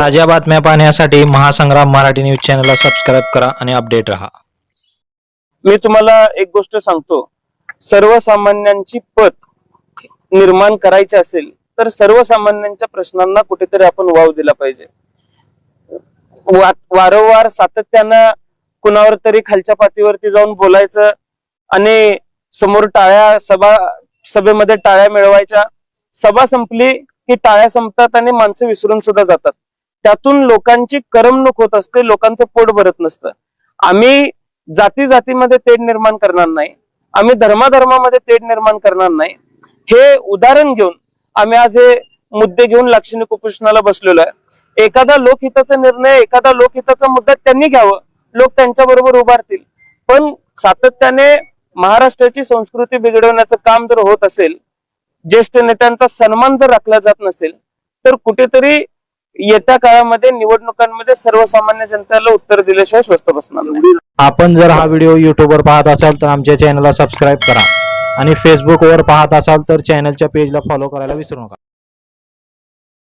ताज्या बातम्या पाहण्यासाठी महासंग्राम मराठी न्यूज चॅनलला सबस्क्राईब करा आणि अपडेट राहा. मी तुम्हाला एक गोष्ट सांगतो. सर्वसामान्यांची पत निर्माण करायची असेल तर सर्वसामान्यांच्या प्रश्नांना कुठेतरी आपण वाव दिला पाहिजे. वा- वारंवार सातत्यानं कुणावर तरी खालच्या पातळीवरती जाऊन बोलायचं आणि समोर टाळ्या सभा सभेमध्ये टाळ्या मिळवायच्या. सभा संपली की टाळ्या संपतात आणि माणसं विसरून सुद्धा जातात. त्यातून लोकांची करमणूक होत असते लोकांचं पोट भरत नसतं. आम्ही जाती जातीमध्ये तेढ निर्माण करणार नाही. आम्ही धर्माधर्मामध्ये तेढ निर्माण करणार नाही. हे उदाहरण घेऊन आम्ही आज हे मुद्दे घेऊन लाक्षणिक उपोषणाला बसलेलो आहे. एखादा लोकहिताचा निर्णय एखादा लोकहिताचा मुद्दा त्यांनी घ्यावं. लोक त्यांच्या बरोबर उभारतील. पण सातत्याने महाराष्ट्राची संस्कृती बिघडवण्याचं काम जर होत असेल ज्येष्ठ नेत्यांचा सन्मान जर राखला जात नसेल तर कुठेतरी येत्या काळामध्ये निवडणुकांमध्ये सर्वसामान्य जनतेला उत्तर दिल्याशिवाय स्वस्त बसणार नाही. आपण जर हा व्हिडिओ युट्यूबवर पाहत असाल तर आमच्या चॅनलला सबस्क्राईब करा. आणि फेसबुकवर पाहत असाल तर चॅनलच्या पेजला फॉलो करायला विसरू नका.